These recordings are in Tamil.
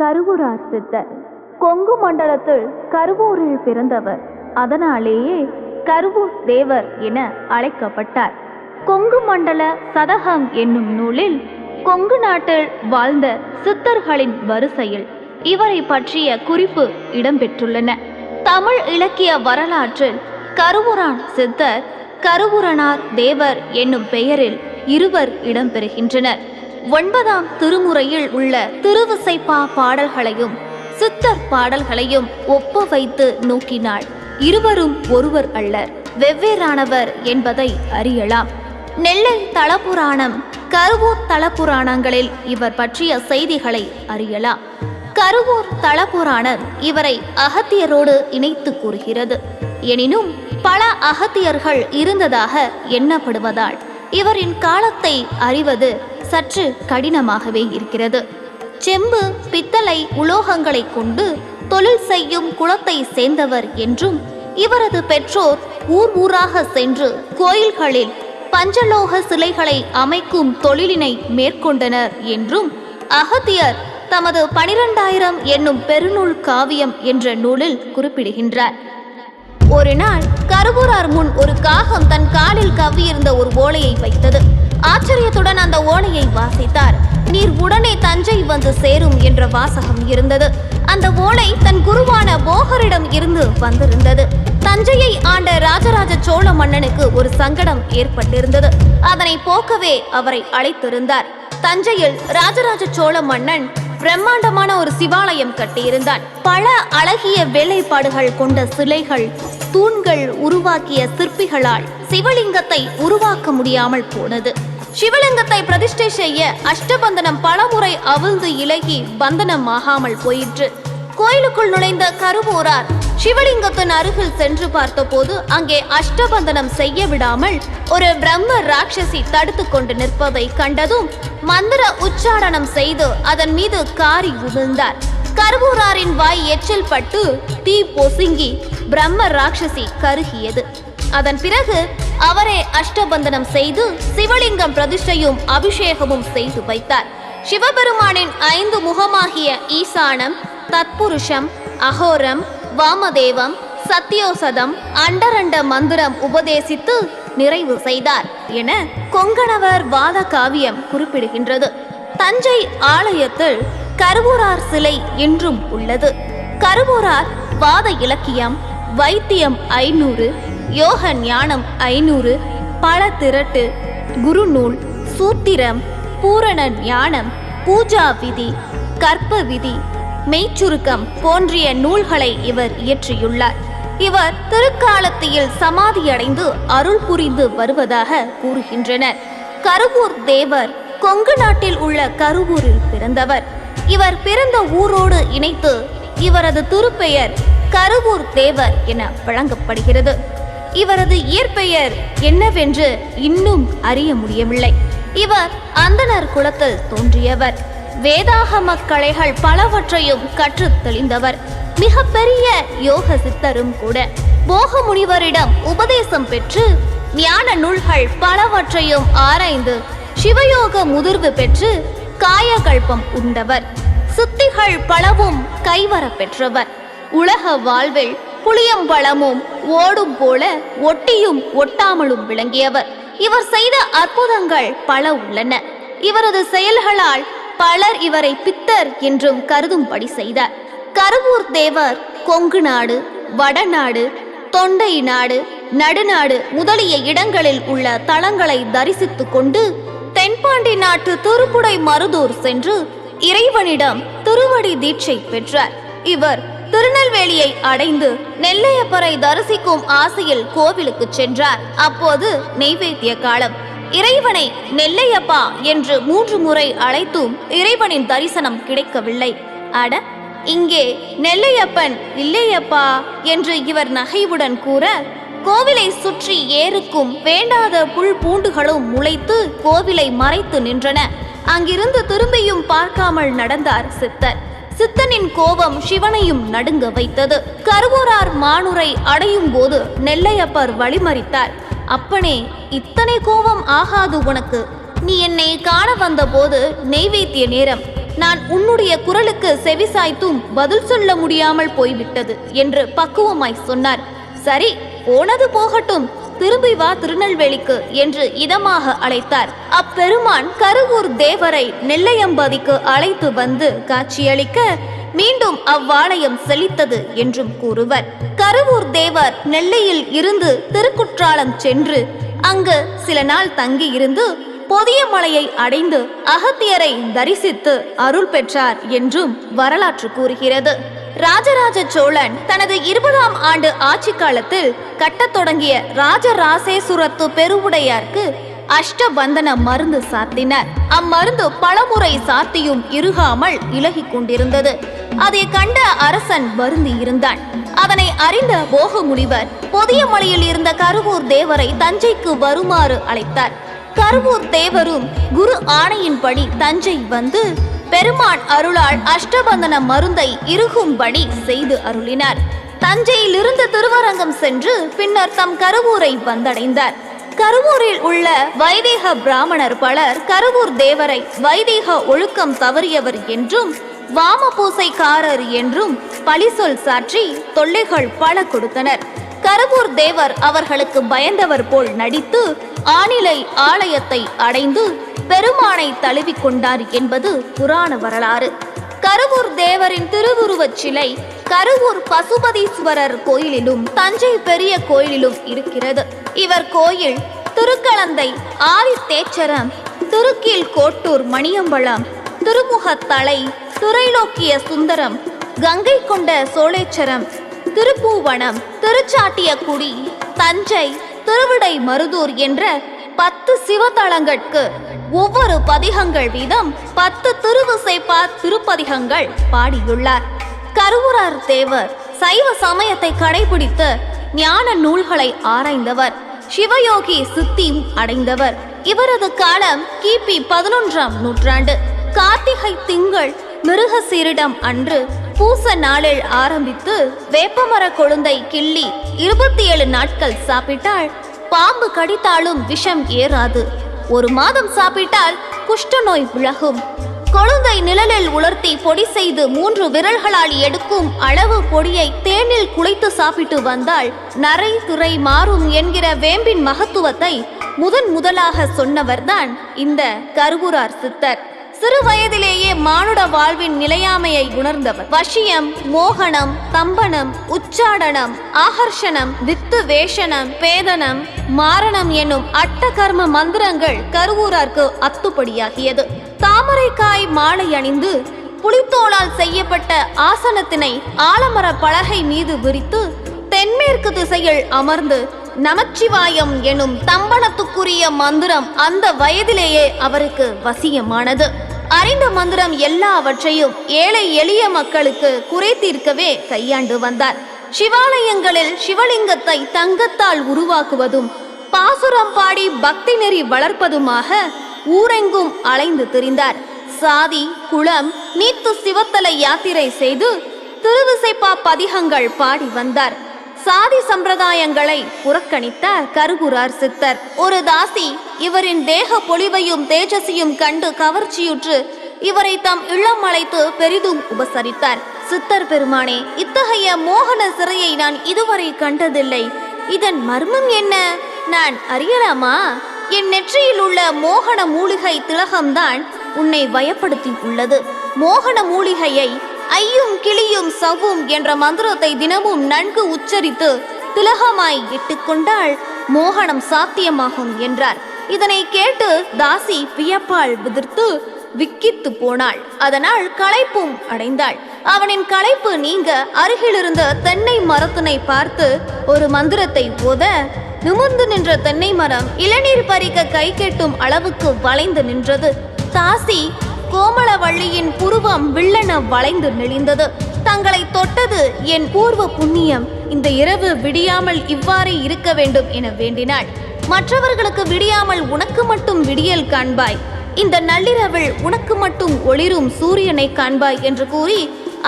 கருவூரார் சித்தர் கொங்கு மண்டலத்தில் கருவூரில் பிறந்தவர். அதனாலேயே கருவூர் தேவர் என அழைக்கப்பட்டார். கொங்கு மண்டல சதகம் என்னும் நூலில் கொங்கு நாட்டில் வாழ்ந்த சித்தர்களின் வரிசையில் இவரை பற்றிய குறிப்பு இடம்பெற்றுள்ளன. தமிழ் இலக்கிய வரலாற்றில் கருவூரான் சித்தர் கருவூரனார் தேவர் என்னும் பெயரில் இருவர் இடம்பெறுகின்றனர். ஒன்பதாம் திருமுறையில் உள்ள திருவிசைப்பா பாடல்களையும் சித்தர் பாடல்களையும் ஒப்ப வைத்து நோக்கினாள். இருவரும் ஒருவர் அல்லர். வெவ்வேறானவர் என்பதை அறியலாம். நெல்லை தலபுராணம் கருவூர் தலபுராணங்களில் இவர் பற்றிய செய்திகளை அறியலாம். கருவூர் தலபுராணம் இவரை அகத்தியரோடு இணைத்து கூறுகிறது. எனினும் பல அகத்தியர்கள் இருந்ததாக எண்ணப்படுவதால் இவரின் காலத்தை அறிவது சற்று கடினமாகவே இருக்கிறது. செம்பு பித்தளை உலோகங்களை கொண்டு தொழில் செய்யும் குளத்தை சேர்ந்தவர் என்றும் இவரது பெற்றோர் ஊர் ஊராக சென்று கோயில்களில் பஞ்சலோக சிலைகளை அமைக்கும் தொழிலினை மேற்கொண்டனர் என்றும் அகத்தியர் தமது பனிரெண்டாயிரம் என்னும் பெருநூல் காவியம் என்ற நூலில் குறிப்பிடுகின்றார். ஒரு நாள் கருவூரார் முன் ஒரு காகம் தன் காலில் கவ்வியிருந்த ஒரு ஓலையை வைத்தது. ஆச்சரியத்துடன் அந்த ஓலையை வாசித்தார். நீர் உடனே தஞ்சை வந்து சேரும் என்ற வாசகம் இருந்தது. அந்த ஓலை தன் குருவான போகரிடம் இருந்து வந்திருந்தது. தஞ்சையை ஆண்ட ராஜராஜ சோழ மன்னனுக்கு ஒரு சங்கடம் ஏற்பட்டிருந்தது. அதனை போக்கவே அவரை அழைத்திருந்தார். தஞ்சையில் ராஜராஜ சோழ மன்னன் பிரம்மாண்டமான ஒரு சிவாலயம் கட்டியிருந்தான். பல அழகிய வேலைப்பாடுகள் கொண்ட சிலைகள் தூண்கள் உருவாக்கிய சிற்பிகளால் சிவலிங்கத்தை உருவாக்க முடியாமல் போனது. சிவலிங்கத்தை பிரதிஷ்டை செய்ய அஷ்டபந்தனம் பலமுறை அவிழ்ந்து இலகி பந்தனம் ஆகாமல் போயிற்று. கோயிலுக்குள் நுழைந்த கருவூரார் சிவலிங்கத்தின் அருகில் சென்று பார்த்தபோது அங்கே அஷ்டபந்தனம் செய்ய விடாமல் ஒரு பிரம்ம ராட்சசி தடுத்து கொண்டு நிற்பதை கண்டதும் மந்திர உச்சாரணம் செய்து அதன் மீது காரி விழுந்தார். கருவூராரின் வாய் எச்சில் பட்டு தீ பொசுங்கி பிரம்ம ராட்சசி கருகியது. அதன் பிறகு அவரே அஷ்டபந்தனம் செய்து சிவலிங்கம் பிரதிஷ்டையும் அபிஷேகமும் செய்து வைத்தார். சிவபெருமானின் ஐந்து முகமாகிய ஈசானம் தத்புருஷம் அகோரம் வாமதேவம் சத்தியோசதம் அண்டரண்ட மந்திரம் உபதேசித்து நிறைவு செய்தார் என கொங்கணவர் வாத காவியம் குறிப்பிடுகின்றது. தஞ்சை ஆலயத்தில் கருவூரார் சிலை இன்றும் உள்ளது. கருவூரார் வாத இலக்கியம் வைத்தியம் ஐநூறு யோக ஞானம் ஐநூறு பல திரட்டு குருநூல் சூத்திரம் பூரண ஞானம் பூஜா விதி கற்ப விதி மெய்ச்சுருக்கம் போன்றிய நூல்களை இவர் இயற்றியுள்ளார். இவர் திருக்காலத்தியில் சமாதியடைந்து அருள் புரிந்து வருவதாக கூறுகின்றனர். கருவூர் தேவர் கொங்கு நாட்டில் உள்ள கருவூரில் பிறந்தவர். இவர் பிறந்த ஊரோடு இணைத்து இவரது திருப்பெயர் கருவூர் தேவர் என வழங்கப்படுகிறது. இவரது இயற்பெயர் என்னவென்று இன்னும் அறிய முடியவில்லை. இவர் அந்தணர் குலத்தில் தோன்றியவர். வேதாகம கலைகள் பலவற்றையும் கற்று தெளிந்தவர். மிகப்பெரிய யோக சித்தரும் கூட. போக முனிவரிடம் உபதேசம் பெற்று ஞான நூல்கள் பலவற்றையும் ஆராய்ந்து சிவயோக முதிர்வு பெற்று காயகல்பம் உண்டவர். சித்திகள் பலவும் கைவர பெற்றவர். உலக வாழ்வில் புளியம்பழமும் ஓடும் போல ஒட்டியும் ஒட்டாமலும் விளங்கியவர். இவர் செய்த அற்புதங்கள் பல உள்ளன. இவரது செயல்களால் பலர் இவரை பித்தர் என்றும் கருதும்படி செய்தார். கருவூர் தேவர் கொங்கு நாடு வடநாடு தொண்டை நாடு நடுநாடு முதலிய இடங்களில் உள்ள தலங்களை தரிசித்துக் கொண்டு தென்பாண்டி நாட்டு திருப்புடை மருதூர் சென்று இறைவனிடம் திருவடி தீட்சை பெற்றார். இவர் திருநெல்வேலியை அடைந்து நெல்லையப்பரை தரிசிக்கும் ஆசையில் கோவிலுக்கு சென்றார். அப்போது நெய்வேத்திய காலம். இறைவனை நெல்லையப்பா என்று மூன்று முறை அழைத்தும் இறைவனின் தரிசனம் கிடைக்கவில்லை. அட இங்கே நெல்லையப்பன் இல்லையப்பா என்று இவர் நகைவுடன் கூற கோவிலை சுற்றி ஏறுக்கும் வேண்டாத புல் பூண்டுகளும் முளைத்து கோவிலை மறைத்து நின்றன. அங்கிருந்து திரும்பியும் பார்க்காமல் நடந்தார் சித்தர். சித்தனின் கோபம் சிவனையும் நடுங்க வைத்தது. கருவூரார் மானுரை அடையும் போது நெல்லையப்பர் வழிமறித்தார். அப்பனே இத்தனை கோபம் ஆகாது உனக்கு. நீ என்னை காண வந்தபோது நெய்வேத்திய நேரம். நான் உன்னுடைய குரலுக்கு செவிசாய்த்தும் பதில் சொல்ல முடியாமல் போய்விட்டது என்று பக்குவமாய் சொன்னார். சரி போனது போகட்டும். திரும்பி வா திருநெல்வேலிக்கு என்று இதமாக அழைத்தார். அப்பெருமான் கருவூர் தேவரை நெல்லையம்பதிக்கு அழைத்து வந்து காட்சியளிக்க மீண்டும் அவ்வாலயம் செழித்தது என்றும் கூறுவர். கருவூர் தேவர் நெல்லையில் இருந்து திருக்குற்றாலம் சென்று அங்கு சில நாள் தங்கியிருந்து பொதிய மலையை அடைந்து அகத்தியரை தரிசித்து அருள் பெற்றார் என்றும் வரலாற்று கூறுகிறது. ராஜராஜ சோழன் தனது இருபதாம் ஆண்டு ஆட்சி காலத்தில் கட்டத் தொடங்கிய ராஜராசேசுரத்து பெருவுடையார்க்கு அஷ்டபந்தன மருந்து சாத்தினர். அம்மருந்து பலமுறை சாத்தியும் இருகாமல் இலகிக் கொண்டிருந்தது. அதை கண்ட அரசன் வருந்தி இருந்தான் அதனை அறிந்த போக முனிவர் பொதிய மலையில் இருந்த கருவூர் தேவரை தஞ்சைக்கு வருமாறு அழைத்தார். கருவூர் தேவரும் குரு ஆணையின்படி தஞ்சை வந்து பெருமான் அருளால் அஷ்டபந்தன மருந்தை இறுகும்படி செய்து அருளினார். தஞ்சையிலிருந்து திருவரங்கம் சென்று பின்னர் தம் கருவூரை வந்தடைந்தார். கருவூரில் உள்ள வைதேக பிராமணர் பலர் கருவூர் தேவரை வைதேக ஒழுக்கம் தவறியவர் என்றும் வாம பூசைக்காரர் என்றும் பழிசொல் சாற்றி தொல்லைகள் பல கொடுத்தனர். கருவூர் தேவர் அவர்களுக்கு பயந்தவர் போல் நடித்து ஆணிலை ஆலயத்தை அடைந்து பெருமானை தழுவிக் கொண்டார் என்பது புராண வரலாறு. கருவூர் தேவரின் திருவுருவச் சிலை கருவூர் பசுபதீஸ்வரர் கோயிலிலும் தஞ்சை பெரிய கோயிலிலும் இருக்கிறது. இவர் கோயில் திருக்கலந்தை ஆதித்தேச்சரம் திருக்கீழ் கோட்டூர் மணியம்பலம் திருமுகத்தலை துறைலோக்கிய சுந்தரம் கங்கை கொண்ட சோழேச்சரம் திருப்பூவனம் திருச்சாட்டியக்குடி தஞ்சை திருவிடை மருதூர் என்ற பத்து சிவத்தலங்களுக்கு ஒவ்வொரு பதிகங்கள் வீதம் பத்து திருவிசைப்பா திருப்பதிகங்கள் பாடியுள்ளார். கருவூரார் தேவர் சைவ சமயத்தை கடைபிடித்து ஞான நூல்களை ஆராய்ந்தவர். சிவயோகி சித்தியும் அடைந்தவர். இவரது காலம் கிபி பதினொன்றாம் நூற்றாண்டு. கார்த்திகை திங்கள் மிருகசீரிடம் அன்று பூச நாளில் ஆரம்பித்து வேப்பமர கொழுந்தை கிள்ளி இருபத்தி ஏழு நாட்கள் சாப்பிட்டால் பாம்பு கடித்தாலும் விஷம் ஏறாது. ஒரு மாதம் சாப்பிட்டால் குஷ்டநோய் விலகும். கொழுந்தை நிழலில் உலர்த்தி பொடி செய்து மூன்று விரல்களால் எடுக்கும் அளவு பொடியை தேனில் குழைத்து சாப்பிட்டு வந்தால் நரை துறை மாறும் என்கிற வேம்பின் மகத்துவத்தை முதன் முதலாக சொன்னவர்தான் இந்த கருவூரார் சித்தர். சிறு வயதிலேயே மானுட வாழ்வின் நிலையாமையை உணர்ந்தவர். வசியம் மோகனம் தம்பனம் உச்சாடனம் ஆகர்ஷணம் வித்து வேஷனம் பேதனம் மாரணம் என்னும் அட்டகர்ம மந்திரங்கள் கருவூரார்க்கு அத்துப்படியாகியது. தாமரைக்காய் மாலை அணிந்து புலித்தோளால் செய்யப்பட்ட ஆசனத்தினை ஆலமர பலகை மீது விரித்து தென்மேற்கு திசையில் அமர்ந்து நமச்சிவாயம் எனும் தம்பனத்துக்குரிய மந்திரம் அந்த வயதிலேயே அவருக்கு வசியமானது. அறிந்த மந்திரம் எல்லாவற்றையும் ஏழை எளிய மக்களுக்கு குறை தீர்க்கவே கையாண்டு வந்தார். சிவாலயங்களில் சிவலிங்கத்தை தங்கத்தால் உருவாக்குவதும் பாசுரம் பாடி பக்தி நெறி வளர்ப்பதுமாக ஊரெங்கும் அலைந்து திரிந்தார். சாதி குளம் நீத்து சிவத்தலை யாத்திரை செய்து திருவிசைப்பா பதிகங்கள் பாடி வந்தார். சாதி சம்பிரதாயங்களை புறக்கணித்த கருகுரார் சித்தர். ஒரு தாசி இவரின் தேக பொலிவையும் தேஜஸையும் கண்டு கவர்ச்சியுற்று இவரை தம் இல்லம் அழைத்து பெரிதும் உபசரித்தார். சித்தர் பெருமானே இத்தகைய மோகன சிறையை நான் இதுவரை கண்டதில்லை. இதன் மர்மம் என்ன? நான் அறியலாமா? என் நெற்றியில் உள்ள மோகன மூலிகை திலகம்தான் உன்னை வயப்படுத்தி உள்ளது. மோகன மூலிகையை ஐயும் கிளியும் சவ்வும் என்ற மந்திரத்தை தினமும் நன்கு உச்சரித்து திலகமாய் இட்டுக்கொண்டால் மோகனம் சாத்தியமாகும் என்றார். இதனை கேட்டு தாசி வியப்பால் விதிர்த்து விக்கித்து போனாள். அதனால் களைப்பும் அடைந்தாள். அவனின் களைப்பு நீங்க அருகிலிருந்த தென்னை மரத்தினை பார்த்து ஒரு மந்திரத்தை ஓத நிமிர்ந்து நின்ற தென்னை மரம் இளநீர் பறிக்க கை கெட்டும் அளவுக்கு வளைந்து நின்றது. தாசி கோமளவள்ளியின் புருவம் வில்லன வளைந்து நெளிந்தது. தங்களை தொட்டது என் பூர்வ புண்ணியம். இந்த இரவு விடியாமல் இவ்வாறே இருக்க வேண்டும் என வேண்டினாள். மற்றவர்களுக்கு விடியாமல் உனக்கு மட்டும் விடியல் காண்பாய். இந்த நள்ளிரவில் உனக்கு மட்டும் ஒளிரும் சூரியனை காண்பாய் என்று கூறி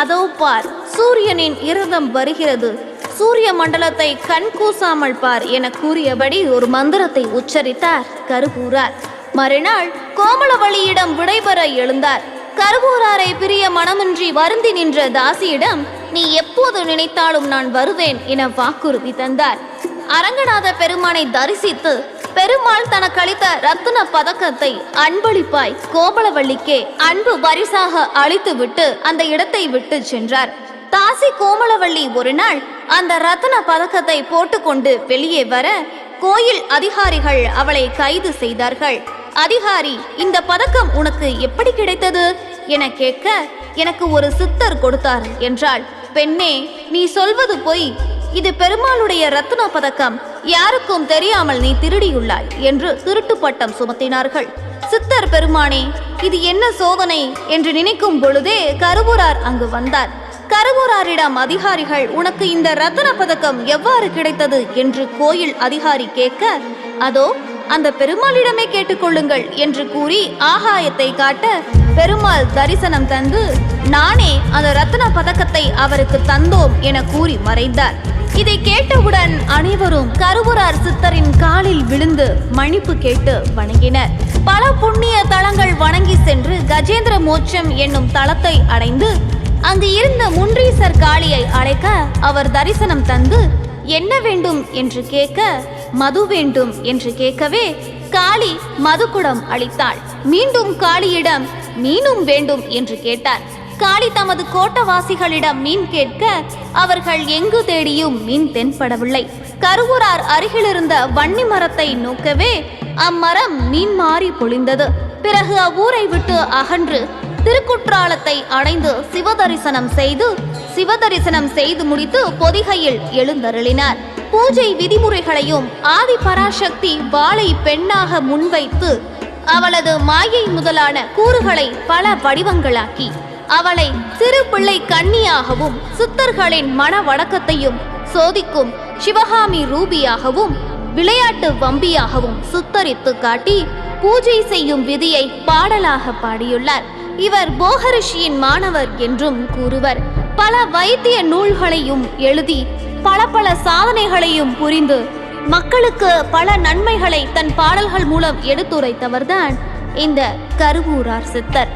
அதோ பார் சூரியனின் இரதம் வருகிறது. சூரிய மண்டலத்தை கண் கூசாமல் பார் என கூறியபடி ஒரு மந்திரத்தை உச்சரித்தார் கருகூரார் மறுநாள் கோமளவழியிடம் விடைபெற எழுந்தார். கருவூராரை பிரிய மனமின்றி வருந்தி நின்ற தாசியிடம் நீ எப்போது நினைத்தாலும் நான் வருவேன் என வாக்குறுதி தந்தார். அரங்கநாத பெருமானை தரிசித்து பெருமாள் தனக்கு அளித்த ரத்தின பதக்கத்தை அன்பளிப்பாய் கோமலவள்ளிக்கே அன்பு பரிசாக அளித்துவிட்டு அந்த இடத்தை விட்டு சென்றார். தாசி கோமலவள்ளி ஒரு நாள் அந்த ரத்தின பதக்கத்தை போட்டுக்கொண்டு வெளியே வர கோயில் அதிகாரிகள் அவளை கைது செய்தார்கள். அதிகாரி இந்த பதக்கம் உனக்கு எப்படி கிடைத்தது? என கேட்க எனக்கு ஒரு சித்தர் கொடுத்தார் என்றாள். பெண்ணே நீ சொல்வது பொய். இது பெருமாளுடைய ரத்ன பதக்கம். யாருக்கும் தெரியாமல் நீ திருடியுள்ளாய் என்று திருட்டு பட்டம் சுமத்தினார்கள். சித்தர் பெருமானே இது என்ன சோதனை என்று நினைக்கும் பொழுதே கருவூரார் அங்கு வந்தார். கருவூராரிடம் அதிகாரிகள் உனக்கு இந்த ரத்ன பதக்கம் எவ்வாறு கிடைத்தது? என்று கோயில் அதிகாரி கேட்க அதோ அந்த பெருமாளிடமே கேட்டுக்கொள்ளுங்கள் என்று கூறி ஆகாயத்தை காட்ட பெருமாள் தரிசனம் தந்து நானே அந்த ரத்ன பதக்கத்தை அவருக்கு தந்தோம் என கூறி மறைந்தார். இதை கேட்டவுடன் அனைவரும் கருவூரார் சித்தரின் காலில் விழுந்து மன்னிப்பு கேட்டு வணங்கினர். பல புண்ணிய தலங்கள் வணங்கி சென்று கஜேந்திர மோட்சம் என்னும் தளத்தை அடைந்து அங்கு இருந்த முன்றீசர் காளியை அழைக்க அவர் தரிசனம் தந்து என்ன வேண்டும்? என்று கேட்க மது வேண்டும் என்று கேட்கவே காளி மதுக்குடம் அளித்தாள். மீண்டும் காளியிடம் மீனும் வேண்டும் என்று கேட்டார். காளி தமது கோட்டவாசிகளிடம் மீன் கேட்க அவர்கள் எங்கு தேடியும் மீன் தென்படவில்லை. கருவூரார் அருகிலிருந்த வன்னி மரத்தை நோக்கவே அம்மரம் மீன் மாறி பொழிந்தது. பிறகு அவ்வூரை விட்டு அகன்று திருக்குற்றாலத்தை அடைந்து சிவதரிசனம் செய்து சிவதரிசனம் செய்து முடித்து பொதிகையில் எழுந்தருளினார். பூஜை விதிமுறைகளையும் ஆதி பராசக்தி வாளை பெண்ணாக முன்வைத்து அவளது மாயை முதலான கூறுகளை பல வடிவங்களாக்கி அவளை சிறு பிள்ளை கன்னியாகவும் சித்தர்களின் மன வழக்கத்தையும் சோதிக்கும் சிவகாமி ரூபியாகவும் விளையாட்டு வம்பியாகவும் சித்தரித்து காட்டி பூஜை செய்யும் விதியை பாடலாக பாடியுள்ளார். இவர் போகரிஷியின் மாணவர் என்றும் கூறுவர். பல வைத்திய நூல்களையும் எழுதி பல பல சாதனைகளையும் புரிந்து மக்களுக்கு பல நன்மைகளை தன் பாடல்கள் மூலம் எடுத்துரைத்தவர்தான் இந்த கருவூரார் சித்தர்.